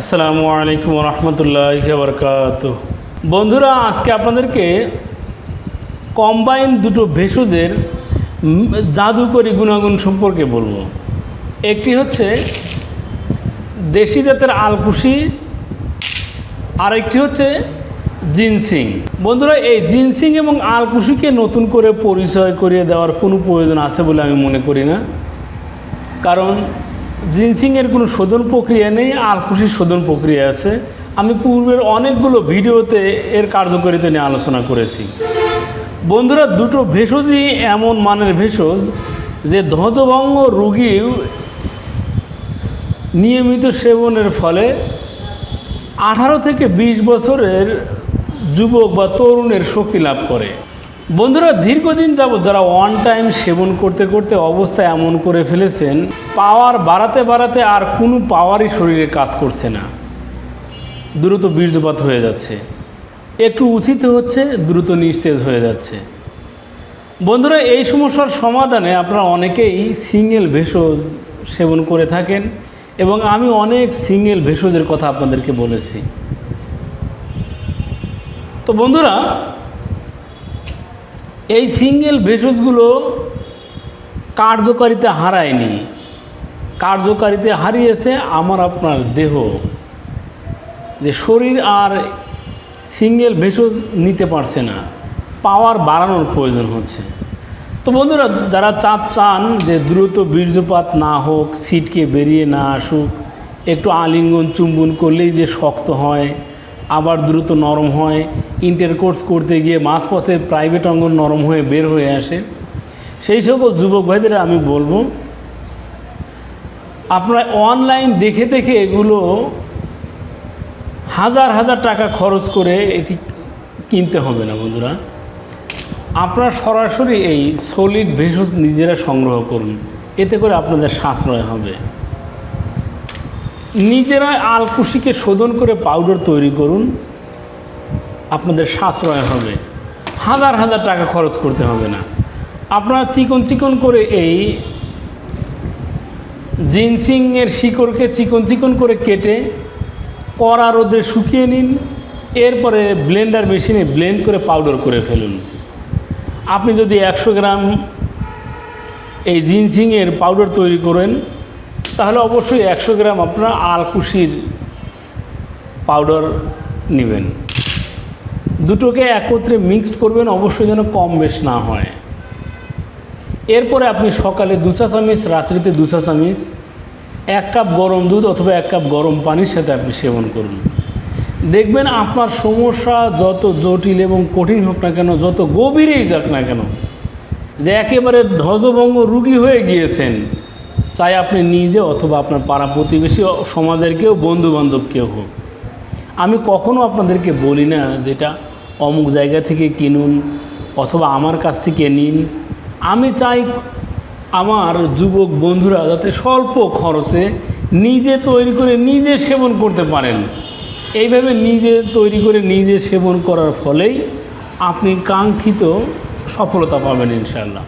আসসালামু আলাইকুম রহমতুল্লাহ বরকাত বন্ধুরা, আজকে আপনাদেরকে কম্বাইন দুটো ভেষজের জাদুকরি গুণাগুণ সম্পর্কে বলব। একটি হচ্ছে দেশি জাতের আলকুশি, আরেকটি হচ্ছে জিনসিং। বন্ধুরা, এই জিনসিং এবং আলকুশিকে নতুন করে পরিচয় করিয়ে দেওয়ার কোনো প্রয়োজন আছে বলে আমি মনে করি না। কারণ জিনসিংয়ের কোনো শোধন প্রক্রিয়া নেই আলকুশির শোধন প্রক্রিয়া আছে। আমি পূর্বের অনেকগুলো ভিডিওতে এর কার্যকারিতা নিয়ে আলোচনা করেছি। বন্ধুরা, দুটো ভেষজই এমন মানের ভেষজ যে ধ্বজভঙ্গ রোগী নিয়মিত সেবনের ফলে আঠারো থেকে ২০ বছরের যুবক বা তরুণের শক্তি লাভ করে। বন্ধুরা, দীর্ঘদিন যাবত যারা ওয়ান টাইম সেবন করতে করতে অবস্থা এমন করে ফেলেছেন, পাওয়ার বাড়াতে বাড়াতে আর কোনো পাওয়ারই শরীরে কাজ করছে না। দ্রুত বীর্যপাত হয়ে যাচ্ছে। একটু উচিত হচ্ছে দ্রুত নিস্তেজ হয়ে যাচ্ছে। বন্ধুরা, এই সমস্যার সমাধানে আপনারা অনেকেই সিঙ্গেল ভেষজ সেবন করে থাকেন এবং আমি অনেক সিঙ্গেল ভেষজের কথা আপনাদেরকে বলেছি। তো বন্ধুরা এই সিঙ্গেল ভেষজগুলো কার্যকারিতা হারায়নি। কার্যকারিতা হারিয়েছে আমার আপনার দেহ। যে শরীর আর সিঙ্গেল ভেষজ নিতে পারছে না। পাওয়ার বাড়ানোর প্রয়োজন হচ্ছে। তো বন্ধুরা, যারা চাপ চান যে দ্রুত বীর্যপাত না হোক সিটকে বেরিয়ে না আসুক, একটু আলিঙ্গন চুম্বন করলেই যে শক্ত হয় আবার দ্রুত নরম হয়। ইন্টারকোর্স করতে গিয়ে মাঝপথে প্রাইভেট অঙ্গন নরম হয়ে বের হয়ে আসে। সেই সকল যুবক ভাইদের আমি বলব, আপনারা অনলাইন দেখে দেখে এগুলো হাজার হাজার টাকা খরচ করে এটি কিনতে হবে না বন্ধুরা। আপনারা সরাসরি এই সলিড ভেষজ নিজেরা সংগ্রহ করুন। এতে করে আপনাদের সাশ্রয় হবে। নিজেরা আলকুশিকে শোধন করে পাউডার তৈরি করুন। আপনাদের সাশ্রয় হবে। হাজার হাজার টাকা খরচ করতে হবে না। আপনারা চিকন চিকন করে এই জিনসিংয়ের শিকড়কে চিকন চিকন করে কেটে কড়া রোদে শুকিয়ে নিন। এরপরে ব্লেন্ডার মেশিনে ব্লেন্ড করে পাউডার করে ফেলুন। আপনি যদি একশো গ্রাম এই জিনসিংয়ের পাউডার তৈরি করেন তাহলে অবশ্যই একশো গ্রাম আপনারা আলকুশির পাউডার নেবেন। দুটোকে একত্রে মিক্সড করবেন, অবশ্যই যেন কম বেশ না হয়। এরপরে আপনি সকালে দু চা চামিচ, রাত্রিতে দু চা চামিচ, এক কাপ গরম দুধ অথবা এক কাপ গরম পানির সাথে আপনি সেবন করুন। দেখবেন আপনার সমস্যা যত জটিল এবং কঠিন হোক না কেন, যত গভীরেই যাক না কেন, যে একেবারে ধ্বজভঙ্গ রুগী হয়ে গিয়েছেন চাই আপনি নিজে অথবা আপনার পাড়া প্রতিবেশী সমাজের কেউ, বন্ধুবান্ধব কেউ হোক। আমি কখনও আপনাদেরকে বলি না যেটা অমুক জায়গা থেকে কিনুন অথবা আমার কাছ থেকে নিন। আমি চাই আমার যুবক বন্ধুরা যাতে স্বল্প খরচে নিজে তৈরি করে নিজে সেবন করতে পারেন। এইভাবে নিজে তৈরি করে নিজে সেবন করার ফলেই আপনি কাঙ্ক্ষিত সফলতা পাবেন ইনশাল্লাহ